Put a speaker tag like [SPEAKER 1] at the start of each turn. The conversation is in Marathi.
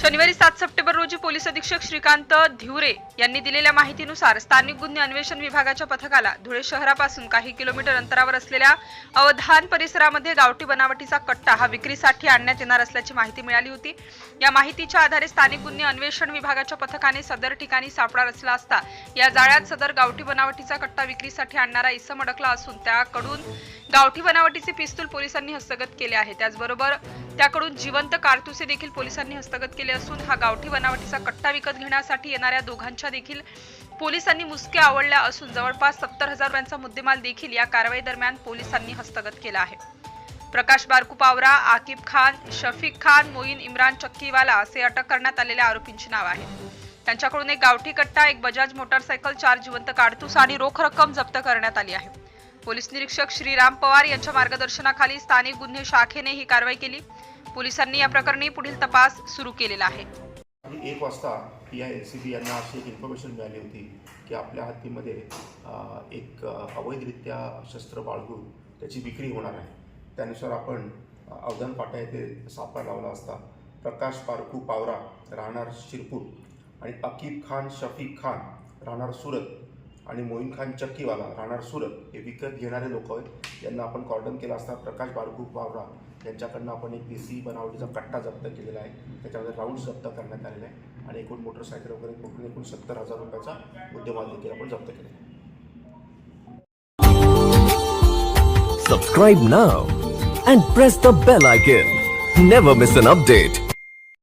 [SPEAKER 1] शनिवारी सात सप्टेंबर रोजी पोलीस अधीक्षक श्रीकांत धिवरे यांनी दिलेल्या माहितीनुसार स्थानिक गुन्हे अन्वेषण विभागाच्या पथकाला धुळे शहरापासून काही किलोमीटर अंतरावर असलेल्या अवधान परिसरामध्ये गावठी बनावटीचा कट्टा हा विक्रीसाठी आणण्यात येणार असल्याची माहिती मिळाली होती. या माहितीच्या आधारे स्थानिक गुन्हे अन्वेषण विभागाच्या पथकाने सदर ठिकाणी सापळा रचला असता. या जाळ्यात सदर गावठी बनावटीचा कट्टा विक्रीसाठी आणणारा इसम अडकला असून त्याकडून गावठी बनावटीचे पिस्तूल पोलिसांनी हस्तगत केले आहे. त्याचबरोबर त्याकडून जिवंत कारतुसे देखील पोलिसांनी हस्तगत केले असून हा गावठी बनावटीचा कट्टा विकत घेण्यासाठी येणाऱ्या दोघांच्या देखील पोलिसांनी मुसक्या आवडल्या असून जवळपास सत्तर हजार रुपयांचा मुद्देमाल देखील या कारवाई दरम्यान पोलिसांनी हस्तगत केला आहे. प्रकाश बारकू पावरा आकिब खान शफीक खान मोईन इम्रान चक्कीवाला असे अटक करण्यात आलेल्या आरोपींची नाव आहेत त्यांच्याकडून एक गावठी कट्टा एक बजाज मोटारसायकल चार जिवंत काडतूस आणि रोख रक्कम जप्त करण्यात आली आहे. पोलीस निरीक्षक श्रीराम पवार यांच्या मार्गदर्शनाखाली स्थानिक गुन्हे शाखेने ही कारवाई केली. पोलिसांनी या प्रकरणी पुढील तपास सुरू केलेला आहे.
[SPEAKER 2] एक वाजता या एन सी बी यांना अशी एक इन्फॉर्मेशन मिळाली होती की आपल्या हद्दीमध्ये एक अवैधरित्या शस्त्र बाळगून त्याची विक्री होणार आहे. त्यानुसार आपण अवधान पाटा येथे सापळा लावला असता प्रकाश पारखू पावरा राहणार शिरपूर आणि अकीब खान शफीक खान राहणार सुरत आणि मोईन खान चक्कीवाला राहणार सुरत हे विकत घेणारे लोक आहेत यांना आपण कॉर्डन केला असता प्रकाश बारकू बावरा यांच्याकडनं आपण एक देसी बनावटीचा कट्टा जप्त केलेला आहे त्याच्यामध्ये राऊंड जप्त करण्यात आलेला आहे आणि एकूण मोटरसायकल वगैरे पकडून एकूण सत्तर हजार रुपयाचा मुद्देमाल देखील आपण जप्त केलेला आहे
[SPEAKER 3] Subscribe now and press the bell icon. Never miss an update.